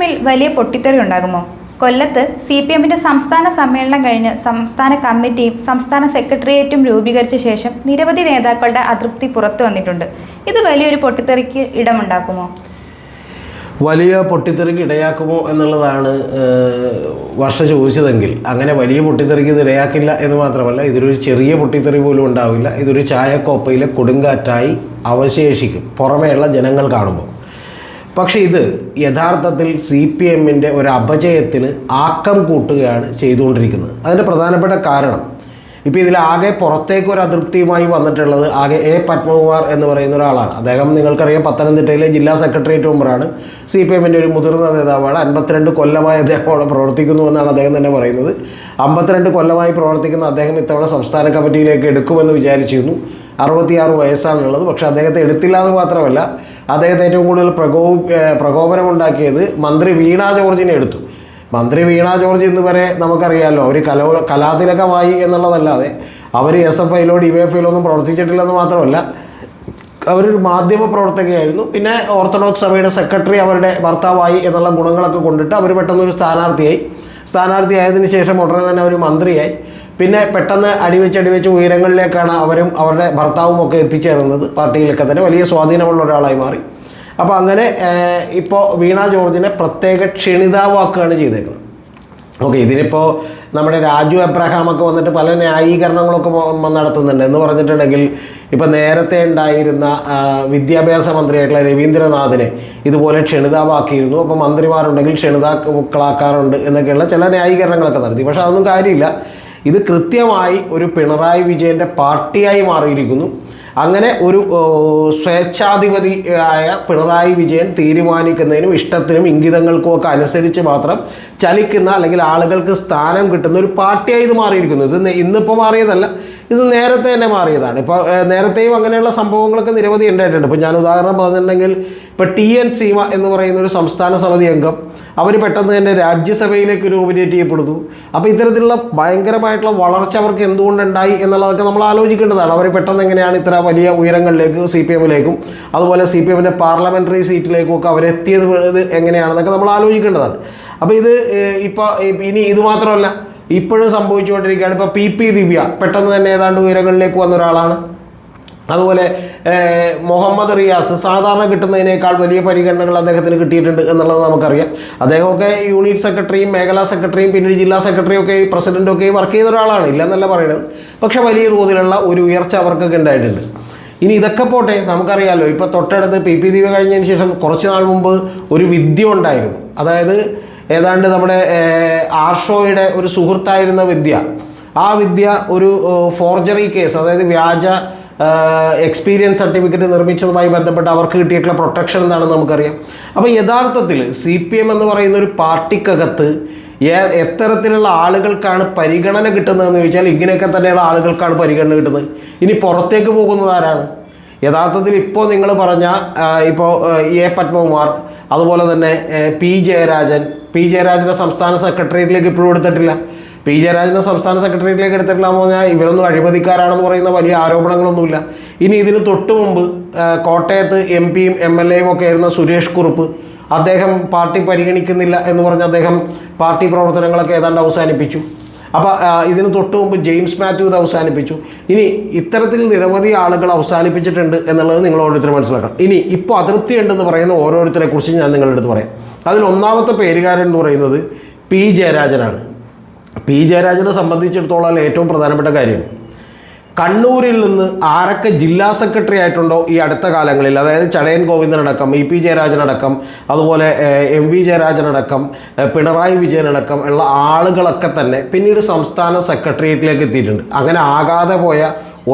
എമ്മിൽ വലിയ പൊട്ടിത്തെറി ഉണ്ടാകുമോ? കൊല്ലത്ത് സി പി എമ്മിന്റെ സംസ്ഥാന സമ്മേളനം കഴിഞ്ഞ് സംസ്ഥാന കമ്മിറ്റിയും സംസ്ഥാന സെക്രട്ടേറിയറ്റും രൂപീകരിച്ച ശേഷം നിരവധി നേതാക്കളുടെ അതൃപ്തി പുറത്തു വന്നിട്ടുണ്ട്. ഇത് വലിയൊരു പൊട്ടിത്തെറിക്ക് ഇടമുണ്ടാക്കുമോ? വലിയ പൊട്ടിത്തെറിക്ക് ഇടയാക്കുമോ എന്നുള്ളതാണ് വർഷ ചോദിച്ചതെങ്കിൽ. അങ്ങനെ വലിയ പൊട്ടിത്തെറിക്ക് ഇത് ഇടയാക്കില്ല എന്ന് മാത്രമല്ല ഇതൊരു ചെറിയ പൊട്ടിത്തെറി പോലും ഉണ്ടാവില്ല. ഇതൊരു ചായക്കോപ്പയിലെ കൊടുങ്കാറ്റായി അവശേഷിക്കും. പുറമേയുള്ള ജനങ്ങൾ കാണുമ്പോൾ. പക്ഷേ ഇത് യഥാർത്ഥത്തിൽ സി പി എമ്മിന്റെ ഒരു അപജയത്തിന് ആക്കം കൂട്ടുകയാണ് ചെയ്തുകൊണ്ടിരിക്കുന്നത്. അതിന്റെ പ്രധാനപ്പെട്ട കാരണം ഇപ്പോൾ ഇതിൽ ആകെ പുറത്തേക്ക് ഒരു അതൃപ്തിയുമായി വന്നിട്ടുള്ളത് ആകെ എ പത്മകുമാർ എന്ന് പറയുന്ന ഒരാളാണ്. അദ്ദേഹം നിങ്ങൾക്കറിയാം പത്തനംതിട്ടയിലെ ജില്ലാ സെക്രട്ടേറിയറ്റ് മെമ്പറാണ്. സി പി എമ്മിന്റെ ഒരു മുതിർന്ന നേതാവാണ്. അൻപത്തിരണ്ട് കൊല്ലമായി അദ്ദേഹം അവിടെ പ്രവർത്തിക്കുന്നു എന്നാണ് അദ്ദേഹം തന്നെ പറയുന്നത്. അമ്പത്തിരണ്ട് കൊല്ലമായി പ്രവർത്തിക്കുന്ന അദ്ദേഹം ഇത്തവണ സംസ്ഥാന കമ്മിറ്റിയിലേക്ക് എടുക്കുമെന്ന് വിചാരിച്ചിരുന്നു. അറുപത്തിയാറ് വയസ്സാണുള്ളത്. പക്ഷേ അദ്ദേഹത്തെ എടുത്തില്ല എന്ന് മാത്രമല്ല അദ്ദേഹത്തെ ഏറ്റവും കൂടുതൽ പ്രകോ പ്രകോപനം പ്രകോപനമുണ്ടാക്കിയത് മന്ത്രി വീണ ജോർജിനെ എടുത്തു. മന്ത്രി വീണ ജോർജ് ഇന്ന് വരെ നമുക്കറിയാമല്ലോ അവർ കലോ കലാതിലകമായി എന്നുള്ളതല്ലാതെ അവർ എസ് എഫ് ഐയിലോ ഡി എഫ് ഐയിലോ ഒന്നും പ്രവർത്തിച്ചിട്ടില്ലെന്ന് മാത്രമല്ല അവരൊരു മാധ്യമ പ്രവർത്തകയായിരുന്നു. പിന്നെ ഓർത്തഡോക്സ് സഭയുടെ സെക്രട്ടറി അവരുടെ ഭർത്താവായി എന്നുള്ള ഗുണങ്ങളൊക്കെ കൊണ്ടിട്ട് അവർ പെട്ടെന്നൊരു സ്ഥാനാർത്ഥിയായി. സ്ഥാനാർത്ഥിയായതിനു ശേഷം ഉടനെ തന്നെ അവർ മന്ത്രിയായി. പിന്നെ പെട്ടെന്ന് അടിവെച്ച് അടിവെച്ച് ഉയരങ്ങളിലേക്കാണ് അവരും അവരുടെ ഭർത്താവും ഒക്കെ എത്തിച്ചേർന്നത്. പാർട്ടിയിലൊക്കെ തന്നെ വലിയ സ്വാധീനമുള്ള ഒരാളായി മാറി. അപ്പോൾ അങ്ങനെ ഇപ്പോൾ വീണ ജോർജിനെ പ്രത്യേക ക്ഷണിതാവാക്കുകയാണ് ചെയ്തേക്കുന്നത്. ഓക്കെ ഇതിനിപ്പോൾ നമ്മുടെ രാജു എബ്രഹാം ഒക്കെ വന്നിട്ട് പല ന്യായീകരണങ്ങളൊക്കെ നടത്തുന്നുണ്ട്. എന്ന് പറഞ്ഞിട്ടുണ്ടെങ്കിൽ ഇപ്പം നേരത്തെ ഉണ്ടായിരുന്ന വിദ്യാഭ്യാസ മന്ത്രിയായിട്ടുള്ള രവീന്ദ്രനാഥിനെ ഇതുപോലെ ക്ഷണിതാവാക്കിയിരുന്നു. അപ്പോൾ മന്ത്രിമാരുണ്ടെങ്കിൽ ക്ഷണിതാക്കളാക്കാറുണ്ട് എന്നൊക്കെയുള്ള ചില ന്യായീകരണങ്ങളൊക്കെ നടത്തി. പക്ഷേ അതൊന്നും കാര്യമില്ല. ഇത് കൃത്യമായി ഒരു പിണറായി വിജയന്റെ പാർട്ടിയായി മാറിയിരിക്കുന്നു. അങ്ങനെ ഒരു സ്വേച്ഛാധിപതി ആയ പിണറായി വിജയൻ തീരുമാനിക്കുന്നതിനും ഇഷ്ടത്തിനും ഇംഗിതങ്ങൾക്കും ഒക്കെ അനുസരിച്ച് മാത്രം ചലിക്കുന്ന അല്ലെങ്കിൽ ആളുകൾക്ക് സ്ഥാനം കിട്ടുന്ന ഒരു പാർട്ടിയായി ഇത് മാറിയിരിക്കുന്നു. ഇത് ഇന്നിപ്പോൾ മാറിയതല്ല ഇത് നേരത്തെ തന്നെ മാറിയതാണ്. ഇപ്പോൾ നേരത്തെയും അങ്ങനെയുള്ള സംഭവങ്ങളൊക്കെ നിരവധി ഉണ്ടായിട്ടുണ്ട്. ഇപ്പോൾ ഞാൻ ഉദാഹരണം പറഞ്ഞിട്ടുണ്ടെങ്കിൽ ഇപ്പോൾ ടി എൻ സീമ എന്ന് പറയുന്ന ഒരു സംസ്ഥാന സമിതി അംഗം അവർ പെട്ടെന്ന് തന്നെ രാജ്യസഭയിലേക്ക് നോമിനേറ്റ് ചെയ്യപ്പെടുന്നു. അപ്പോൾ ഇത്തരത്തിലുള്ള ഭയങ്കരമായിട്ടുള്ള വളർച്ച അവർക്ക് എന്തുകൊണ്ടുണ്ടായി എന്നുള്ളതൊക്കെ നമ്മൾ ആലോചിക്കേണ്ടതാണ്. അവർ പെട്ടെന്ന് എങ്ങനെയാണ് ഇത്ര വലിയ ഉയരങ്ങളിലേക്ക് സി പി എമ്മിലേക്കും അതുപോലെ സി പി എമ്മിന്റെ പാർലമെന്ററി സീറ്റിലേക്കും ഒക്കെ അവരെത്തിയത് എങ്ങനെയാണെന്നൊക്കെ നമ്മൾ ആലോചിക്കേണ്ടതാണ്. അപ്പോൾ ഇത് ഇപ്പോൾ ഇനി ഇത് മാത്രമല്ല ഇപ്പോഴും സംഭവിച്ചുകൊണ്ടിരിക്കുകയാണ് ഇപ്പോൾ പി പി ദിവ്യ പെട്ടെന്ന് തന്നെ ഏതാണ്ട് ഉയരങ്ങളിലേക്ക് വന്ന ഒരാളാണ്. അതുപോലെ മുഹമ്മദ് റിയാസ് സാധാരണ കിട്ടുന്നതിനേക്കാൾ വലിയ പരിഗണനകൾ അദ്ദേഹത്തിന് കിട്ടിയിട്ടുണ്ട് എന്നുള്ളത് നമുക്കറിയാം. അദ്ദേഹമൊക്കെ യൂണിറ്റ് സെക്രട്ടറിയും മേഖലാ സെക്രട്ടറിയും പിന്നീട് ജില്ലാ സെക്രട്ടറിയും ഒക്കെ പ്രസിഡന്റും ഒക്കെ വർക്ക് ചെയ്ത ഒരാളാണ് ഇല്ലെന്നല്ല പറയുന്നത് പക്ഷേ വലിയ തോതിലുള്ള ഒരു ഉയർച്ച അവർക്കൊക്കെ ഉണ്ടായിട്ടുണ്ട്. ഇനി ഇതൊക്കെ പോട്ടെ നമുക്കറിയാമല്ലോ ഇപ്പോൾ തൊട്ടടുത്ത് പി പി ദീപ കഴിഞ്ഞതിന് ശേഷം കുറച്ച് നാൾ മുമ്പ് ഒരു വിദ്യ ഉണ്ടായിരുന്നു. അതായത് ഏതാണ്ട് നമ്മുടെ ആർഷോയുടെ ഒരു സുഹൃത്തായിരുന്ന വിദ്യ. ആ വിദ്യ ഒരു ഫോർജറി കേസ് അതായത് വ്യാജ എക്സ്പീരിയൻസ് സർട്ടിഫിക്കറ്റ് നിർമ്മിച്ചതുമായി ബന്ധപ്പെട്ട് അവർക്ക് കിട്ടിയിട്ടുള്ള പ്രൊട്ടക്ഷൻ എന്താണെന്ന് നമുക്കറിയാം. അപ്പോൾ യഥാർത്ഥത്തിൽ സി പി എം എന്ന് പറയുന്ന ഒരു പാർട്ടിക്കകത്ത് എത്തരത്തിലുള്ള ആളുകൾക്കാണ് പരിഗണന കിട്ടുന്നതെന്ന് ചോദിച്ചാൽ ഇങ്ങനെയൊക്കെ തന്നെയുള്ള ആളുകൾക്കാണ് പരിഗണന കിട്ടുന്നത്. ഇനി പുറത്തേക്ക് പോകുന്നത് ആരാണ്? യഥാർത്ഥത്തിൽ ഇപ്പോൾ നിങ്ങൾ പറഞ്ഞ ഇപ്പോൾ എ പത്മകുമാർ അതുപോലെ തന്നെ പി ജയരാജൻ. പി ജയരാജന്റെ സംസ്ഥാന സെക്രട്ടേറിയറ്റിലേക്ക് ഇപ്പോഴും എടുത്തിട്ടില്ല. പി ജയരാജനെ സംസ്ഥാന സെക്രട്ടേറിയറ്റിലേക്ക് എടുത്തിട്ടില്ലാന്ന് പറഞ്ഞാൽ ഇവരൊന്നും അഴിമതിക്കാരാണെന്ന് പറയുന്ന വലിയ ആരോപണങ്ങളൊന്നുമില്ല. ഇനി ഇതിന് തൊട്ട് മുമ്പ് കോട്ടയത്ത് എം പിയും എം എൽ എയും ഒക്കെ ആയിരുന്ന സുരേഷ് കുറുപ്പ് അദ്ദേഹം പാർട്ടി പരിഗണിക്കുന്നില്ല എന്ന് പറഞ്ഞ് അദ്ദേഹം പാർട്ടി പ്രവർത്തനങ്ങളൊക്കെ ഏതാണ്ട് അവസാനിപ്പിച്ചു. അപ്പോൾ ഇതിന് തൊട്ട് മുമ്പ് ജെയിംസ് മാത്യു ഇത് അവസാനിപ്പിച്ചു. ഇനി ഇത്തരത്തിൽ നിരവധി ആളുകൾ അവസാനിപ്പിച്ചിട്ടുണ്ട് എന്നുള്ളത് നിങ്ങൾ ഓരോരുത്തരും മനസ്സിലാക്കണം. ഇനി ഇപ്പോൾ അതൃപ്തി ഉണ്ടെന്ന് പറയുന്ന ഓരോരുത്തരെ കുറിച്ച് ഞാൻ നിങ്ങളുടെ അടുത്ത് പറയാം. അതിൽ ഒന്നാമത്തെ പേരുകാരൻ എന്ന് പറയുന്നത് പി ജയരാജനാണ്. പി ജയരാജനെ സംബന്ധിച്ചിടത്തോളം ഏറ്റവും പ്രധാനപ്പെട്ട കാര്യം. കണ്ണൂരിൽ നിന്ന് ആരൊക്കെ ജില്ലാ സെക്രട്ടറി ആയിട്ടുണ്ടോ ഈ അടുത്ത കാലങ്ങളിൽ? അതായത് ചടയൻ ഗോവിന്ദനടക്കം ഇ പി ജയരാജനടക്കം അതുപോലെ എം വി ജയരാജനടക്കം പിണറായി വിജയനടക്കം ഉള്ള ആളുകളൊക്കെ തന്നെ പിന്നീട് സംസ്ഥാന സെക്രട്ടേറിയറ്റിലേക്ക് എത്തിയിട്ടുണ്ട്. അങ്ങനെ ആകാതെ പോയ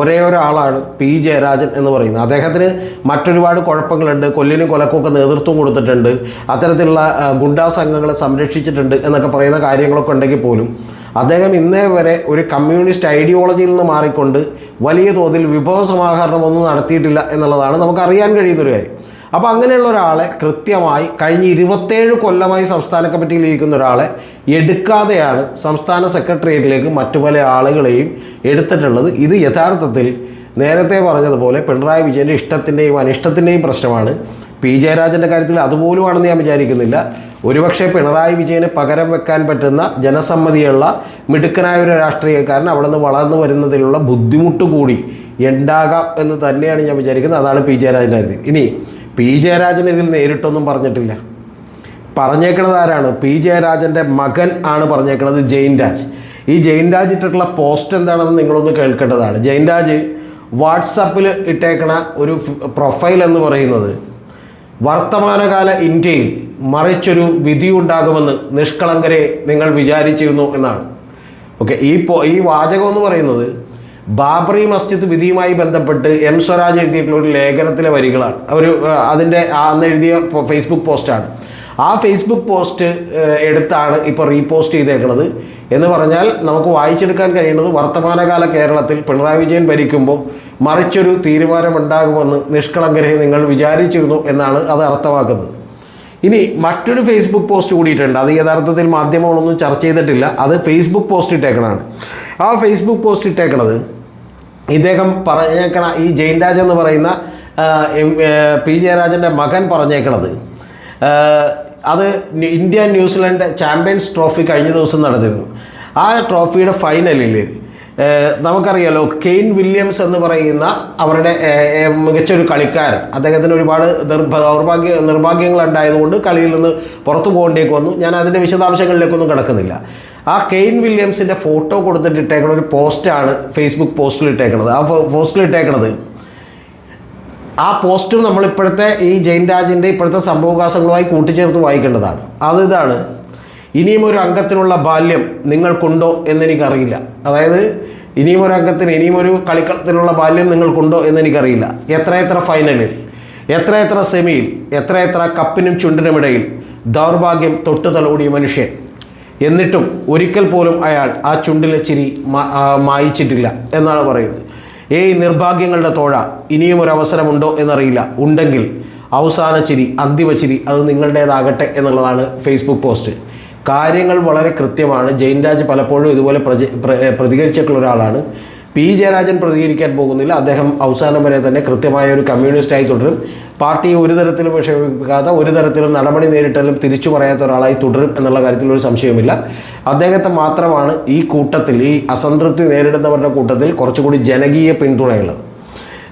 ഒരേ ഒരാളാണ് പി ജയരാജൻ എന്ന് പറയുന്നത്. അദ്ദേഹത്തിന് മറ്റൊരുപാട് കുഴപ്പങ്ങളുണ്ട്. കൊല്ലിനും കൊലക്കൊക്കെ നേതൃത്വം കൊടുത്തിട്ടുണ്ട്. അത്തരത്തിലുള്ള ഗുണ്ടാ സംഘങ്ങളെ സംരക്ഷിച്ചിട്ടുണ്ട് എന്നൊക്കെ പറയുന്ന കാര്യങ്ങളൊക്കെ ഉണ്ടെങ്കിൽ പോലും അദ്ദേഹം ഇന്നേ വരെ ഒരു കമ്മ്യൂണിസ്റ്റ് ഐഡിയോളജിയിൽ നിന്ന് മാറിക്കൊണ്ട് വലിയ തോതിൽ വിഭവ സമാഹരണം ഒന്നും നടത്തിയിട്ടില്ല എന്നുള്ളതാണ് നമുക്ക് അറിയാൻ കഴിയുന്നൊരു കാര്യം. അപ്പോൾ അങ്ങനെയുള്ള ഒരാളെ കൃത്യമായി കഴിഞ്ഞ ഇരുപത്തേഴ് കൊല്ലമായി സംസ്ഥാന കമ്മിറ്റിയിൽ ഇരിക്കുന്ന ഒരാളെ എടുക്കാതെയാണ് സംസ്ഥാന സെക്രട്ടേറിയറ്റിലേക്ക് മറ്റു പല ആളുകളെയും എടുത്തിട്ടുള്ളത്. ഇത് യഥാർത്ഥത്തിൽ നേരത്തെ പറഞ്ഞതുപോലെ പിണറായി വിജയന്റെ ഇഷ്ടത്തിന്റെയും അനിഷ്ടത്തിന്റെയും പ്രശ്നമാണ്. പി ജയരാജന്റെ കാര്യത്തിൽ അതുപോലുമാണെന്ന് ഞാൻ വിചാരിക്കുന്നില്ല. ഒരുപക്ഷെ പിണറായി വിജയന് പകരം വെക്കാൻ പറ്റുന്ന ജനസമ്മതിയുള്ള മിടുക്കനായ ഒരു രാഷ്ട്രീയക്കാരൻ അവിടെ നിന്ന് വളർന്നു വരുന്നതിലുള്ള ബുദ്ധിമുട്ട് കൂടി ഉണ്ടാകാം എന്ന് തന്നെയാണ് ഞാൻ വിചാരിക്കുന്നത്. അതാണ് പി ജയരാജനായിരുന്നു ഇനി പി ജയരാജൻ ഇതിൽ നേരിട്ടൊന്നും പറഞ്ഞിട്ടില്ല. പറഞ്ഞേക്കണത് ആരാണ്? പി ജയരാജന്റെ മകൻ ആണ് പറഞ്ഞേക്കണത് ജയിൻ രാജ്. ഈ ജയിൻ രാജ് ഇട്ടിട്ടുള്ള പോസ്റ്റ് എന്താണെന്ന് നിങ്ങളൊന്ന് കേൾക്കേണ്ടതാണ്. ജയിൻ രാജ് വാട്സപ്പിൽ ഇട്ടേക്കണ ഒരു പ്രൊഫൈൽ എന്ന് പറയുന്നത് വർത്തമാനകാല ഇന്ത്യയിൽ മറിച്ചൊരു വിധി ഉണ്ടാകുമെന്ന് നിഷ്കളങ്കരെ നിങ്ങൾ വിചാരിച്ചിരുന്നു എന്നാണ്. ഓക്കെ ഈ പോ ഈ വാചകം എന്ന് പറയുന്നത് ബാബറി മസ്ജിദ് വിധിയുമായി ബന്ധപ്പെട്ട് എം സ്വരാജ് എഴുതിയിട്ടുള്ള ഒരു ലേഖനത്തിലെ വരികളാണ്. അവർ അതിന്റെ അന്ന് എഴുതിയ ഫേസ്ബുക്ക് പോസ്റ്റാണ്. ആ ഫേസ്ബുക്ക് പോസ്റ്റ് എടുത്താണ് ഇപ്പോൾ റീപോസ്റ്റ് ചെയ്തേക്കുന്നത് എന്ന് പറഞ്ഞാൽ നമുക്ക് വായിച്ചെടുക്കാൻ കഴിയുന്നത് വർത്തമാനകാല കേരളത്തിൽ പിണറായി വിജയൻ ഭരിക്കുമ്പോൾ മറിച്ചൊരു തീരുമാനമുണ്ടാകുമെന്ന് നിഷ്കളങ്കരെ നിങ്ങൾ വിചാരിച്ചിരുന്നു എന്നാണ് അത് അർത്ഥമാക്കുന്നത്. ഇനി മറ്റൊരു ഫേസ്ബുക്ക് പോസ്റ്റ് കൂടിയിട്ടുണ്ട്. അത് യഥാർത്ഥത്തിൽ മാധ്യമങ്ങളൊന്നും ചർച്ച ചെയ്തിട്ടില്ല. അത് ഫേസ്ബുക്ക് പോസ്റ്റ് ഇട്ടേക്കണതാണ്. ആ ഫേസ്ബുക്ക് പോസ്റ്റ് ഇട്ടേക്കണത് ഇദ്ദേഹം പറഞ്ഞേക്കണ ഈ ജയിൻ രാജ് എന്ന് പറയുന്ന പി ജയരാജന്റെ മകൻ പറഞ്ഞേക്കണത്. അത് ഇന്ത്യ ന്യൂസിലൻഡ് ചാമ്പ്യൻസ് ട്രോഫി കഴിഞ്ഞ ദിവസം നടന്നിരുന്നു. ആ ട്രോഫിയുടെ ഫൈനലിൽ നമുക്കറിയാലോ കെയ്ൻ വില്യംസ് എന്ന് പറയുന്ന അവരുടെ മികച്ചൊരു കളിക്കാരൻ. അദ്ദേഹത്തിന് ഒരുപാട് ദൗർഭാഗ്യ നിർഭാഗ്യങ്ങൾ ഉണ്ടായതുകൊണ്ട് കളിയിൽ നിന്ന് പുറത്തു പോകേണ്ടേക്ക് വന്നു. ഞാൻ അതിന്റെ വിശദാംശങ്ങളിലേക്കൊന്നും കിടക്കുന്നില്ല. ആ കെയ്ൻ വില്യംസിന്റെ ഫോട്ടോ കൊടുത്തിട്ട് ഇട്ടേക്കണ ഒരു പോസ്റ്റാണ് ഫേസ്ബുക്ക് പോസ്റ്റിൽ ഇട്ടേക്കണത് ആ പോസ്റ്റിൽ ഇട്ടേക്കണത് ആ പോസ്റ്റും നമ്മൾ ഇപ്പോഴത്തെ ഈ ജയിൻ രാജിന്റെ ഇപ്പോഴത്തെ സംഭവവികാസങ്ങളുമായി കൂട്ടിച്ചേർത്ത് വായിക്കേണ്ടതാണ്. അത് ഇതാണ്. ഇനിയും ഒരു അംഗത്തിനുള്ള ബാല്യം നിങ്ങൾക്കുണ്ടോ എന്നെനിക്കറിയില്ല. അതായത് ഇനിയും ഒരു അംഗത്തിന് ഇനിയും ഒരു കളിക്കളത്തിനുള്ള ബാല്യം നിങ്ങൾക്കുണ്ടോ എന്ന് എനിക്കറിയില്ല. എത്ര എത്ര ഫൈനലിൽ എത്ര എത്ര സെമിയിൽ എത്ര എത്ര കപ്പിനും ചുണ്ടിനുമിടയിൽ ദൗർഭാഗ്യം തൊട്ടു തലോടിയ മനുഷ്യൻ. എന്നിട്ടും ഒരിക്കൽ പോലും അയാൾ ആ ചുണ്ടിലെ ചിരി മായിച്ചിട്ടില്ല എന്നാണ് പറയുന്നത്. ഏയ് നിർഭാഗ്യങ്ങളുടെ തോഴ ഇനിയും ഒരു അവസരമുണ്ടോ എന്നറിയില്ല. ഉണ്ടെങ്കിൽ അവസാന ചിരി അന്തിമ ചിരി അത് നിങ്ങളുടേതാകട്ടെ എന്നുള്ളതാണ് ഫേസ്ബുക്ക് പോസ്റ്റ് കാര്യങ്ങൾ വളരെ കൃത്യമാണ്. ജയിൻ രാജ് പലപ്പോഴും ഇതുപോലെ പ്രതികരിച്ചിട്ടുള്ള ഒരാളാണ്. പി. ജയരാജൻ പ്രതികരിക്കാൻ പോകുന്നില്ല. അദ്ദേഹം അവസാനം വരെ തന്നെ കൃത്യമായ ഒരു കമ്മ്യൂണിസ്റ്റായി തുടരും. പാർട്ടിയെ ഒരു തരത്തിലും വിഷമിപ്പിക്കാതെ ഒരു തരത്തിലും നടപടി നേരിട്ടാലും തിരിച്ചു പറയാത്ത ഒരാളായി തുടരും എന്നുള്ള കാര്യത്തിൽ ഒരു സംശയമില്ല അദ്ദേഹത്തെ മാത്രമാണ് ഈ കൂട്ടത്തിൽ ഈ അസംതൃപ്തി നേരിടുന്നവരുടെ കൂട്ടത്തിൽ കുറച്ചുകൂടി ജനകീയ പിന്തുണയുള്ളത്.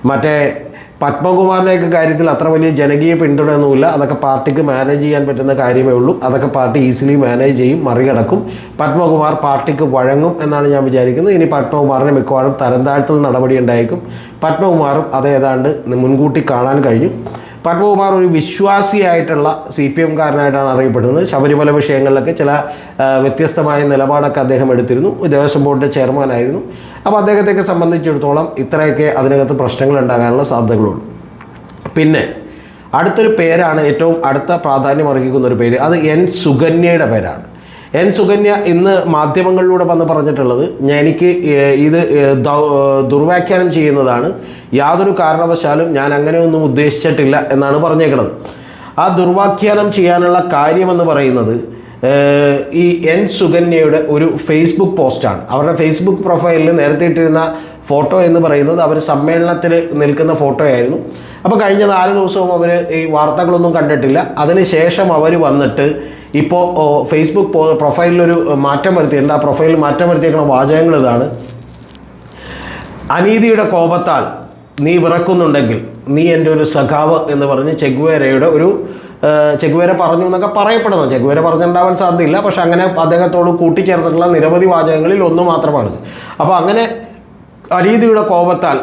മറ്റേ പത്മകുമാറിന്റെയൊക്കെ കാര്യത്തിൽ അത്ര വലിയ ജനകീയ പിന്തുണയൊന്നുമില്ല. അതൊക്കെ പാർട്ടിക്ക് മാനേജ് ചെയ്യാൻ പറ്റുന്ന കാര്യമേ ഉള്ളൂ. അതൊക്കെ പാർട്ടി ഈസിലി മാനേജ് ചെയ്യും മറികടക്കും. പത്മകുമാർ പാർട്ടിക്ക് വഴങ്ങും എന്നാണ് ഞാൻ വിചാരിക്കുന്നത്. ഇനി പത്മകുമാറിന് മിക്കവാറും തരം താഴ്ത്തൽ നടപടി ഉണ്ടായേക്കും. പത്മകുമാറും അതേതാണ്ട് മുൻകൂട്ടി കാണാൻ കഴിഞ്ഞു. പത്മകുമാർ ഒരു വിശ്വാസിയായിട്ടുള്ള സി പി എംകാരനായിട്ടാണ് അറിയപ്പെടുന്നത്. ശബരിമല വിഷയങ്ങളിലൊക്കെ ചില വ്യത്യസ്തമായ നിലപാടൊക്കെ അദ്ദേഹം എടുത്തിരുന്നു. ദേവസ്വം ബോർഡിന്റെ ചെയർമാനായിരുന്നു. അപ്പോൾ അദ്ദേഹത്തെയൊക്കെ സംബന്ധിച്ചിടത്തോളം ഇത്രയൊക്കെ അതിനകത്ത് പ്രശ്നങ്ങൾ ഉണ്ടാകാനുള്ള സാധ്യതകളുണ്ട്. പിന്നെ അടുത്തൊരു പേരാണ് ഏറ്റവും അടുത്ത പ്രാധാന്യം അർഹിക്കുന്ന ഒരു പേര്. അത് എൻ സുകന്യയുടെ പേരാണ്. എൻ സുകന്യ ഇന്ന് മാധ്യമങ്ങളിലൂടെ വന്ന് പറഞ്ഞിട്ടുള്ളത് ഞാൻ എനിക്ക് ഇത് ദുർവ്യാഖ്യാനം ചെയ്യുന്നതാണ് യാതൊരു കാരണവശാലും ഞാൻ അങ്ങനെയൊന്നും ഉദ്ദേശിച്ചിട്ടില്ല എന്നാണ് പറഞ്ഞേക്കുന്നത് ആ ദുർവാഖ്യാനം ചെയ്യാനുള്ള കാര്യമെന്ന് പറയുന്നത് ഈ എൻ സുകന്യയുടെ ഒരു ഫേസ്ബുക്ക് പോസ്റ്റാണ്. അവരുടെ ഫേസ്ബുക്ക് പ്രൊഫൈലിൽ നേരത്തെ ഇട്ടിരുന്ന ഫോട്ടോ എന്ന് പറയുന്നത് അവർ സമ്മേളനത്തിൽ നിൽക്കുന്ന ഫോട്ടോ ആയിരുന്നു അപ്പോൾ കഴിഞ്ഞ നാല് ദിവസവും അവർ ഈ വാർത്തകളൊന്നും കണ്ടിട്ടില്ല. അതിനുശേഷം അവർ വന്നിട്ട് ഇപ്പോൾ ഫേസ്ബുക്ക് പ്രൊഫൈലിലൊരു മാറ്റം വരുത്തിയിട്ടുണ്ട്. ആ പ്രൊഫൈലിൽ മാറ്റം വരുത്തിയേക്കുന്ന വാചകങ്ങൾ ഇതാണ്. അനീതിയുടെ കോപത്താൽ നീ വിറക്കുന്നുണ്ടെങ്കിൽ നീ എന്റെ ഒരു സഖാവ് എന്ന് പറഞ്ഞ് ചെഗ്വേരയുടെ ഒരു ചെഗ്വേര പറഞ്ഞു എന്നൊക്കെ പറയപ്പെടുന്നത് ചെഗ്വേര പറഞ്ഞിട്ടുണ്ടാവാൻ സാധ്യതയില്ല. പക്ഷെ അങ്ങനെ അദ്ദേഹത്തോട് കൂട്ടിച്ചേർത്തിട്ടുള്ള നിരവധി വാചകങ്ങളിൽ ഒന്ന് മാത്രമാണിത്. അപ്പോൾ അങ്ങനെ അരീതിയുടെ കോപത്താൽ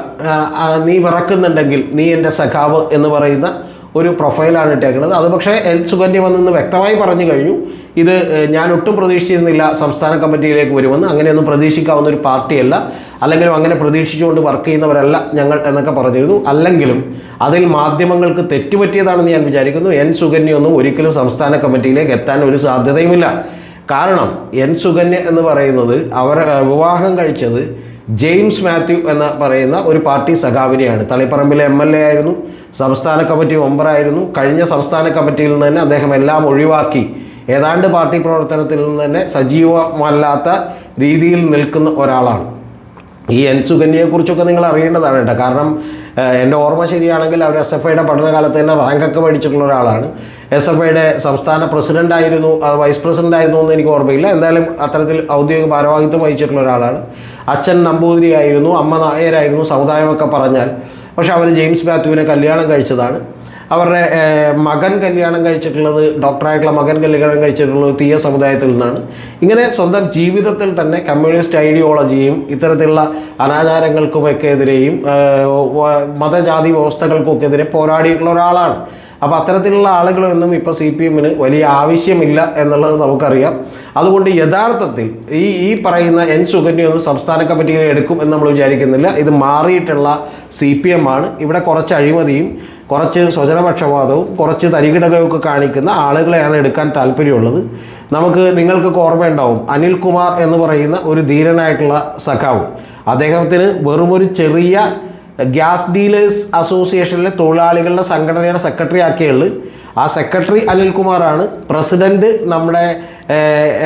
നീ വിറക്കുന്നുണ്ടെങ്കിൽ നീ എന്റെ സഖാവ് എന്ന് പറയുന്ന ഒരു പ്രൊഫൈലാണ് ഇട്ടേക്കുന്നത്. അത് പക്ഷേ എൽ സുകന്യ വന്നെന്ന് വ്യക്തമായി പറഞ്ഞു കഴിഞ്ഞു. ഇത് ഞാൻ ഒട്ടും പ്രതീക്ഷിച്ചിരുന്നില്ല സംസ്ഥാന കമ്മിറ്റിയിലേക്ക് വരുമെന്ന്. അങ്ങനെയൊന്നും പ്രതീക്ഷിക്കാവുന്ന ഒരു പാർട്ടിയല്ല. അല്ലെങ്കിലും അങ്ങനെ പ്രതീക്ഷിച്ചുകൊണ്ട് വർക്ക് ചെയ്യുന്നവരല്ല ഞങ്ങൾ എന്നൊക്കെ പറഞ്ഞിരുന്നു. അല്ലെങ്കിലും അതിൽ മാധ്യമങ്ങൾക്ക് തെറ്റുപറ്റിയതാണെന്ന് ഞാൻ വിചാരിക്കുന്നു. എൻ സുകന്യൊന്നും ഒരിക്കലും സംസ്ഥാന കമ്മിറ്റിയിലേക്ക് എത്താൻ ഒരു സാധ്യതയുമില്ല. കാരണം എൻ സുകന്യ എന്ന് പറയുന്നത് അവർ വിവാഹം കഴിച്ചത് ജെയിംസ് മാത്യു എന്ന് പറയുന്ന ഒരു പാർട്ടി സഖാവിനെയാണ്. തളിപ്പറമ്പിലെ എം എൽ എ ആയിരുന്നു. സംസ്ഥാന കമ്മിറ്റി മെമ്പറായിരുന്നു കഴിഞ്ഞ സംസ്ഥാന കമ്മിറ്റിയിൽ നിന്ന് തന്നെ അദ്ദേഹം എല്ലാം ഒഴിവാക്കി. ഏതാണ്ട് പാർട്ടി പ്രവർത്തനത്തിൽ നിന്ന് തന്നെ സജീവമല്ലാത്ത രീതിയിൽ നിൽക്കുന്ന ഒരാളാണ്. ഈ എൻ സുകന്യയെക്കുറിച്ചൊക്കെ നിങ്ങൾ അറിയേണ്ടതാണ് കേട്ടോ. കാരണം എന്റെ ഓർമ്മ ശരിയാണെങ്കിൽ അവർ എസ് എഫ് ഐയുടെ പഠനകാലത്ത് തന്നെ റാങ്കൊക്കെ മേടിച്ചിട്ടുള്ള ഒരാളാണ്. എസ് എഫ് ഐയുടെ സംസ്ഥാന പ്രസിഡന്റ് ആയിരുന്നു വൈസ് പ്രസിഡന്റ് ആയിരുന്നു എന്ന് എനിക്ക് ഓർമ്മയില്ല. എന്തായാലും അത്തരത്തിൽ ഔദ്യോഗിക ഭാരവാഹിത്വം വഹിച്ചിട്ടുള്ള ഒരാളാണ്. അച്ഛൻ നമ്പൂതിരിയായിരുന്നു അമ്മ നായരായിരുന്നു സമുദായമൊക്കെ പറഞ്ഞാൽ. പക്ഷെ അവർ ജെയിംസ് മാത്യുവിനെ കല്യാണം കഴിച്ചതാണ്. അവരുടെ മകൻ കല്യാണം കഴിച്ചിട്ടുള്ളത് ഡോക്ടറായിട്ടുള്ള മകൻ കല്യാണം കഴിച്ചിട്ടുള്ളത് തീയ സമുദായത്തിൽ നിന്നാണ്. ഇങ്ങനെ സ്വന്തം ജീവിതത്തിൽ തന്നെ കമ്മ്യൂണിസ്റ്റ് ഐഡിയോളജിയും ഇത്തരത്തിലുള്ള അനാചാരങ്ങൾക്കുമൊക്കെ എതിരെയും മതജാതി വ്യവസ്ഥകൾക്കൊക്കെ എതിരെ പോരാടിയിട്ടുള്ള ഒരാളാണ്. അപ്പോൾ അത്തരത്തിലുള്ള ആളുകളൊന്നും ഇപ്പോൾ സി പി എമ്മിന് വലിയ ആവശ്യമില്ല എന്നുള്ളത് നമുക്കറിയാം. അതുകൊണ്ട് യഥാർത്ഥത്തിൽ ഈ ഈ പറയുന്ന എൻ സുകന്യ ഒന്നും സംസ്ഥാന കമ്മിറ്റിയിൽ എടുക്കും എന്ന് നമ്മൾ വിചാരിക്കുന്നില്ല. ഇത് മാറിയിട്ടുള്ള സി പി എം ആണ്. ഇവിടെ കുറച്ച് അഴിമതിയും കുറച്ച് സ്വജനപക്ഷപാതവും കുറച്ച് തരികിടകളൊക്കെ കാണിക്കുന്ന ആളുകളെയാണ് എടുക്കാൻ താല്പര്യമുള്ളത്. നമുക്ക് നിങ്ങൾക്ക് ഓർമ്മയുണ്ടാവും അനിൽകുമാർ എന്ന് പറയുന്ന ഒരു ധീരനായിട്ടുള്ള സഖാവ്. അദ്ദേഹത്തിന് വെറുമൊരു ചെറിയ ഗ്യാസ് ഡീലേഴ്സ് അസോസിയേഷനിലെ തൊഴിലാളികളുടെ സംഘടനയുടെ സെക്രട്ടറി ആക്കിയുള്ളു ആ സെക്രട്ടറി അനിൽകുമാറാണ്. പ്രസിഡന്റ് നമ്മുടെ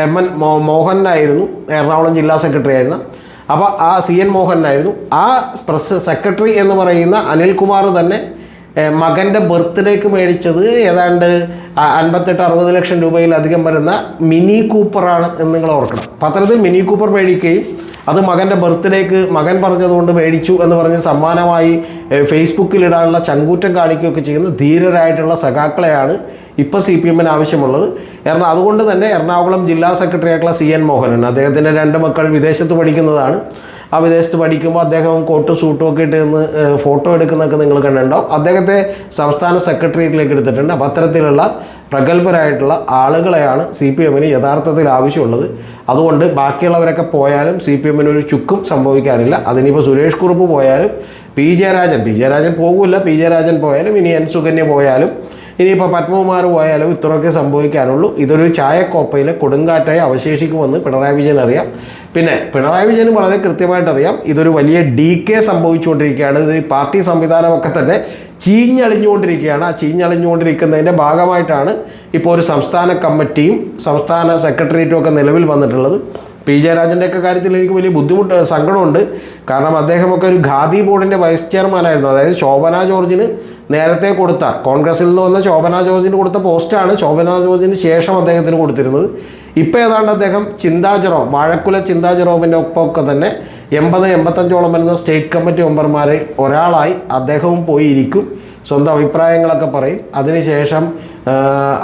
എം എൻ മോഹനായിരുന്നു. എറണാകുളം ജില്ലാ സെക്രട്ടറി ആയിരുന്നു അപ്പോൾ ആ സി എൻ മോഹനായിരുന്നു. ആ പ്രസ് സെക്രട്ടറി എന്ന് പറയുന്ന അനിൽകുമാർ തന്നെ മകന്റെ ബർത്ത്ഡേക്ക് മേടിച്ചത് ഏതാണ്ട് അൻപത്തെട്ട് അറുപത് ലക്ഷം രൂപയിലധികം വരുന്ന മിനി കൂപ്പറാണ് എന്ന് നിങ്ങൾ ഓർക്കണം. അപ്പോൾ അത്തരത്തിൽ മിനി കൂപ്പർ മേടിക്കുകയും അത് മകന്റെ ബർത്ത്ഡേക്ക് മകൻ പറഞ്ഞതുകൊണ്ട് മേടിച്ചു എന്ന് പറഞ്ഞ് സമ്മാനമായി ഫേസ്ബുക്കിൽ ഇടാനുള്ള ചങ്കൂറ്റം കാണിക്കുകയൊക്കെ ചെയ്യുന്ന ധീരരായിട്ടുള്ള സഖാക്കളെയാണ് ഇപ്പോൾ സി പി എമ്മിന് ആവശ്യമുള്ളത്. കാരണം അതുകൊണ്ട് തന്നെ എറണാകുളം ജില്ലാ സെക്രട്ടറി ആയിട്ടുള്ള സി എൻ മോഹനൻ അദ്ദേഹത്തിന്റെ രണ്ട് മക്കൾ വിദേശത്ത് പഠിക്കുന്നതാണ്. ആ വിദേശത്ത് പഠിക്കുമ്പോൾ അദ്ദേഹം കോട്ടും സൂട്ടും ഒക്കെ ഇട്ട് നിന്ന് ഫോട്ടോ എടുക്കുന്നതൊക്കെ നിങ്ങൾ കണ്ടിട്ടുണ്ടാവും. അദ്ദേഹത്തെ സംസ്ഥാന സെക്രട്ടേറിയറ്റിലേക്ക് എടുത്തിട്ടുണ്ട്. അപ്പോൾ അത്തരത്തിലുള്ള പ്രഗത്ഭരായിട്ടുള്ള ആളുകളെയാണ് സി പി എമ്മിന് യഥാർത്ഥത്തിൽ ആവശ്യമുള്ളത്. അതുകൊണ്ട് ബാക്കിയുള്ളവരൊക്കെ പോയാലും സി പി എമ്മിന് ഒരു ചുക്കും സംഭവിക്കാനില്ല. അതിനിപ്പോൾ സുരേഷ് കുറുപ്പ് പോയാലും പി ജയരാജൻ. പി ജയരാജൻ പോകില്ല പി ജയരാജൻ പോയാലും ഇനി എൻ സുകന്യ പോയാലും ഇനിയിപ്പോൾ പത്മകുമാർ പോയാലും ഇത്രയൊക്കെ സംഭവിക്കാനുള്ളൂ. ഇതൊരു ചായക്കോപ്പയിലെ കൊടുങ്കാറ്റായി അവശേഷിക്കുമെന്ന് പിണറായി വിജയൻ അറിയാം. പിന്നെ പിണറായി വിജയന് വളരെ കൃത്യമായിട്ട് അറിയാം. ഇതൊരു വലിയ ഡി കെ സംഭവിച്ചുകൊണ്ടിരിക്കുകയാണ്. ഇത് പാർട്ടി സംവിധാനമൊക്കെ തന്നെ ചീഞ്ഞളിഞ്ഞുകൊണ്ടിരിക്കുകയാണ്. ആ ചീഞ്ഞളിഞ്ഞുകൊണ്ടിരിക്കുന്നതിന്റെ ഭാഗമായിട്ടാണ് ഇപ്പോൾ ഒരു സംസ്ഥാന കമ്മിറ്റിയും സംസ്ഥാന സെക്രട്ടേറിയറ്റും ഒക്കെ നിലവിൽ വന്നിട്ടുള്ളത്. പി ജയരാജന്റെയൊക്കെ കാര്യത്തിൽ എനിക്ക് വലിയ ബുദ്ധിമുട്ട് സങ്കടമുണ്ട്. കാരണം അദ്ദേഹമൊക്കെ ഒരു ഖാദി ബോർഡിന്റെ വൈസ് ചെയർമാനായിരുന്നു. അതായത് ശോഭന ജോർജിന് നേരത്തെ കൊടുത്ത കോൺഗ്രസിൽ നിന്ന് വന്ന ശോഭന ജോർജിന് കൊടുത്ത പോസ്റ്റാണ് ശോഭന ജോർജിന് ശേഷം അദ്ദേഹത്തിന് കൊടുത്തിരുന്നത്. ഇപ്പോൾ ഏതാണ്ട് അദ്ദേഹം ചിന്താ ജെറോം വാഴക്കുല ചിന്താ ജെറോമിന്റെ ഒപ്പമൊക്കെ തന്നെ എൺപത് എൺപത്തഞ്ചോളം വരുന്ന സ്റ്റേറ്റ് കമ്മിറ്റി മെമ്പർമാരെ ഒരാളായി അദ്ദേഹവും പോയിരിക്കും. സ്വന്തം അഭിപ്രായങ്ങളൊക്കെ പറയും. അതിനുശേഷം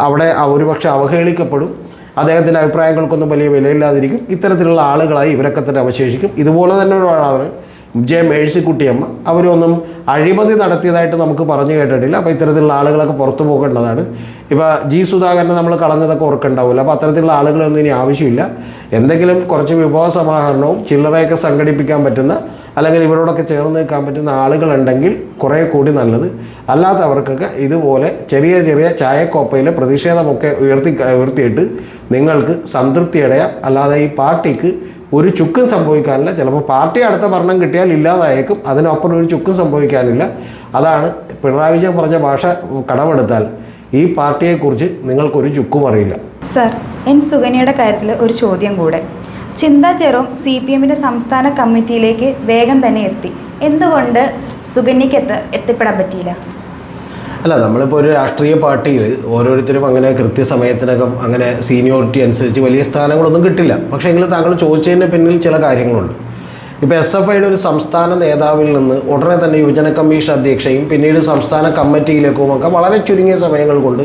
അവിടെ ഒരുപക്ഷെ അവഹേളിക്കപ്പെടും. അദ്ദേഹത്തിന്റെ അഭിപ്രായങ്ങൾക്കൊന്നും വലിയ വിലയില്ലാതിരിക്കും. ഇത്തരത്തിലുള്ള ആളുകളായി ഇവരൊക്കെ തന്നെ അവശേഷിക്കും. ഇതുപോലെ തന്നെ ഒരാളാണ് ജെ മേഴ്സിക്കുട്ടിയമ്മ. അവരൊന്നും അഴിമതി നടത്തിയതായിട്ട് നമുക്ക് പറഞ്ഞു കേട്ടിട്ടില്ല. അപ്പോൾ ഇത്തരത്തിലുള്ള ആളുകളൊക്കെ പുറത്തു പോകേണ്ടതാണ്. ഇപ്പോൾ ജി സുധാകരനെ നമ്മൾ കളഞ്ഞതൊക്കെ ഓർക്കുണ്ടാവില്ല അപ്പോൾ അത്തരത്തിലുള്ള ആളുകളൊന്നും ഇനി ആവശ്യമില്ല. എന്തെങ്കിലും കുറച്ച് വിഭവ സമാഹരണവും ചില്ലറയൊക്കെ സംഘടിപ്പിക്കാൻ പറ്റുന്ന അല്ലെങ്കിൽ ഇവരോടൊക്കെ ചേർന്ന് നിൽക്കാൻ പറ്റുന്ന ആളുകളുണ്ടെങ്കിൽ കുറേ കൂടി നല്ലത്. അല്ലാത്തവർക്കൊക്കെ ഇതുപോലെ ചെറിയ ചെറിയ ചായക്കോപ്പയിലെ പ്രതിഷേധമൊക്കെ ഉയർത്തി ഉയർത്തിയിട്ട് നിങ്ങൾക്ക് സംതൃപ്തി അടയാം അല്ലാതെ ഈ പാർട്ടിക്ക് ഒരു ചുക്കും സംഭവിക്കാനില്ല. ചിലപ്പോൾ പാർട്ടി അടുത്ത ഭരണം കിട്ടിയാൽ ഇല്ലാതായേക്കും. അതിനൊപ്പം ഒരു ചുക്കും സംഭവിക്കാനില്ല. അതാണ് പിണറായി വിജയൻ പറഞ്ഞ ഭാഷ കടമെടുത്താൽ. ഈ പാർട്ടിയെക്കുറിച്ച് നിങ്ങൾക്കൊരു ചുക്കും അറിയില്ല. സർ എൻ സുഗനിയുടെ കാര്യത്തിൽ ഒരു ചോദ്യം കൂടെ. ചിന്ത ജെറോം സി പി എമ്മിന്റെ സംസ്ഥാന കമ്മിറ്റിയിലേക്ക് വേഗം തന്നെ എത്തി. എന്തുകൊണ്ട് സുഗന്യക്ക് എത്ത എത്തിപ്പെടാൻ പറ്റിയില്ല? അല്ല നമ്മളിപ്പോൾ ഒരു രാഷ്ട്രീയ പാർട്ടിയിൽ ഓരോരുത്തരും അങ്ങനെ കൃത്യസമയത്തിനകം അങ്ങനെ സീനിയോറിറ്റി അനുസരിച്ച് വലിയ സ്ഥാനങ്ങളൊന്നും കിട്ടില്ല. പക്ഷേ എങ്കിലും താങ്കൾ ചോദിച്ചതിന്റെ പിന്നിൽ ചില കാര്യങ്ങളുണ്ട്. ഇപ്പോൾ എസ് എഫ് ഐയുടെ ഒരു സംസ്ഥാന നേതാവിൽ നിന്ന് ഉടനെ തന്നെ യുവജന കമ്മീഷൻ അധ്യക്ഷയും പിന്നീട് സംസ്ഥാന കമ്മിറ്റിയിലേക്കും ഒക്കെ വളരെ ചുരുങ്ങിയ സമയങ്ങൾ കൊണ്ട്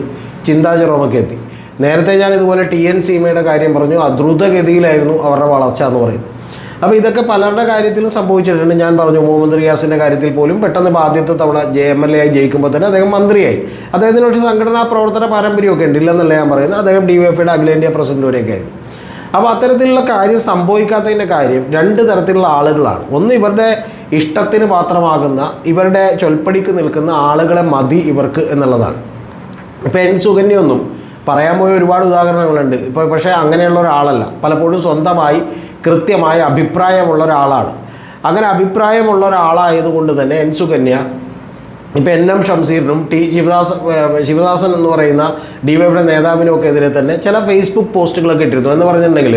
ചിന്താ ജെറോമൊക്കെ എത്തി. നേരത്തെ ഞാൻ ഇതുപോലെ ടി എൻ സീമയുടെ കാര്യം പറഞ്ഞു അദ്രുതഗതിയിലായിരുന്നു അവരുടെ വളർച്ച എന്ന് പറയുന്നത്. അപ്പോൾ ഇതൊക്കെ പലരുടെ കാര്യത്തിലും സംഭവിച്ചിട്ടുണ്ട്. ഞാൻ പറഞ്ഞു മുഹമ്മദ് റിയാസിന്റെ കാര്യത്തിൽ പോലും പെട്ടെന്ന് ആദ്യത്തെ തവണ ജെ എം എൽ എ ആയി ജയിക്കുമ്പോൾ തന്നെ അദ്ദേഹം മന്ത്രിയായി. അദ്ദേഹത്തിന് പക്ഷേ സംഘടനാ പ്രവർത്തന പാരമ്പര്യമൊക്കെ ഉണ്ട് ഇല്ലെന്നല്ല ഞാൻ പറയുന്നത്. അദ്ദേഹം ഡി വൈ എഫിയുടെ അഖിലേന്ത്യാ പ്രസിഡന്റ് വരെയൊക്കെ ആയിരുന്നു. അപ്പോൾ അത്തരത്തിലുള്ള കാര്യം സംഭവിക്കാത്തതിന്റെ കാര്യം രണ്ട് തരത്തിലുള്ള ആളുകളാണ്. ഒന്ന് ഇവരുടെ ഇഷ്ടത്തിന് പാത്രമാകുന്ന ഇവരുടെ ചൊൽപ്പടിക്ക് നിൽക്കുന്ന ആളുകളെ മതി ഇവർക്ക് എന്നുള്ളതാണ്. ഇപ്പോൾ എൻ സുകന്യൊന്നും പറയാൻ പോയ ഒരുപാട് ഉദാഹരണങ്ങളുണ്ട്. ഇപ്പോൾ പക്ഷേ അങ്ങനെയുള്ള ഒരാളല്ല. പലപ്പോഴും സ്വന്തമായി കൃത്യമായ അഭിപ്രായമുള്ള ഒരാളാണ്. അങ്ങനെ അഭിപ്രായമുള്ള ഒരാളായതുകൊണ്ട് തന്നെ എൻ സുകന്യ ഇപ്പം എൻ എം ഷംസീറിനും ടി ശിവദാസ് ശിവദാസൻ എന്ന് പറയുന്ന ഡി വൈയുടെ നേതാവിനും ഒക്കെ എതിരെ തന്നെ ചില ഫേസ്ബുക്ക് പോസ്റ്റുകളൊക്കെ ഇട്ടിരുന്നു. എന്ന് പറഞ്ഞിട്ടുണ്ടെങ്കിൽ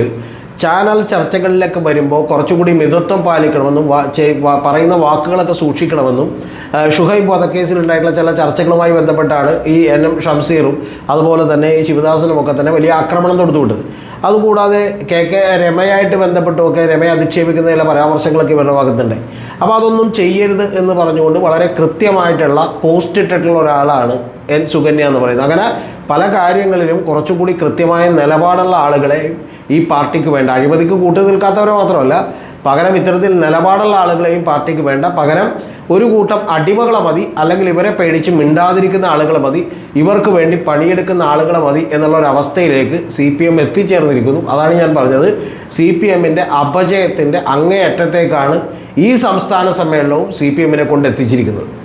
ചാനൽ ചർച്ചകളിലൊക്കെ വരുമ്പോൾ കുറച്ചുകൂടി മിതത്വം പാലിക്കണമെന്നും പറയുന്ന വാക്കുകളൊക്കെ സൂക്ഷിക്കണമെന്നും ഷുഹൈബ് വധക്കേസിലുണ്ടായിട്ടുള്ള ചില ചർച്ചകളുമായി ബന്ധപ്പെട്ടാണ് ഈ എൻ എം ഷംസീറും അതുപോലെ തന്നെ ഈ ശിവദാസനും ഒക്കെ തന്നെ വലിയ ആക്രമണം തൊടുത്തുവിട്ടത്. അതുകൂടാതെ കെ കെ രമയായിട്ട് ബന്ധപ്പെട്ടുമൊക്കെ രമയെ അധിക്ഷേപിക്കുന്ന ചില പരാമർശങ്ങളൊക്കെ ഇവരുടെ ഭാഗത്തുണ്ട്. അപ്പോൾ അതൊന്നും ചെയ്യരുത് എന്ന് പറഞ്ഞുകൊണ്ട് വളരെ കൃത്യമായിട്ടുള്ള പോസ്റ്റ് ഇട്ടിട്ടുള്ള ഒരാളാണ് എൻ സുകന്യ എന്ന് പറയുന്നത്. അങ്ങനെ പല കാര്യങ്ങളിലും കുറച്ചുകൂടി കൃത്യമായ നിലപാടുള്ള ആളുകളെ ഈ പാർട്ടിക്ക് വേണ്ട. അഴിമതിക്ക് കൂട്ടു നിൽക്കാത്തവരെ മാത്രമല്ല പകരം ഇത്തരത്തിൽ നിലപാടുള്ള ആളുകളെയും പാർട്ടിക്ക് വേണ്ട. പകരം ഒരു കൂട്ടം അടിമകളെ മതി അല്ലെങ്കിൽ ഇവരെ പേടിച്ച് മിണ്ടാതിരിക്കുന്ന ആളുകളെ മതി ഇവർക്ക് വേണ്ടി പണിയെടുക്കുന്ന ആളുകളെ മതി എന്നുള്ള ഒരു അവസ്ഥയിലേക്ക് സി പി എം എത്തിച്ചേർന്നിരിക്കുന്നു. അതാണ് ഞാൻ പറഞ്ഞത്. സി പി എമ്മിന്റെ അപജയത്തിന്റെ അങ്ങേയറ്റത്തേക്കാണ് ഈ സംസ്ഥാന സമ്മേളനവും സി പി എമ്മിനെ കൊണ്ട് എത്തിച്ചിരിക്കുന്നത്.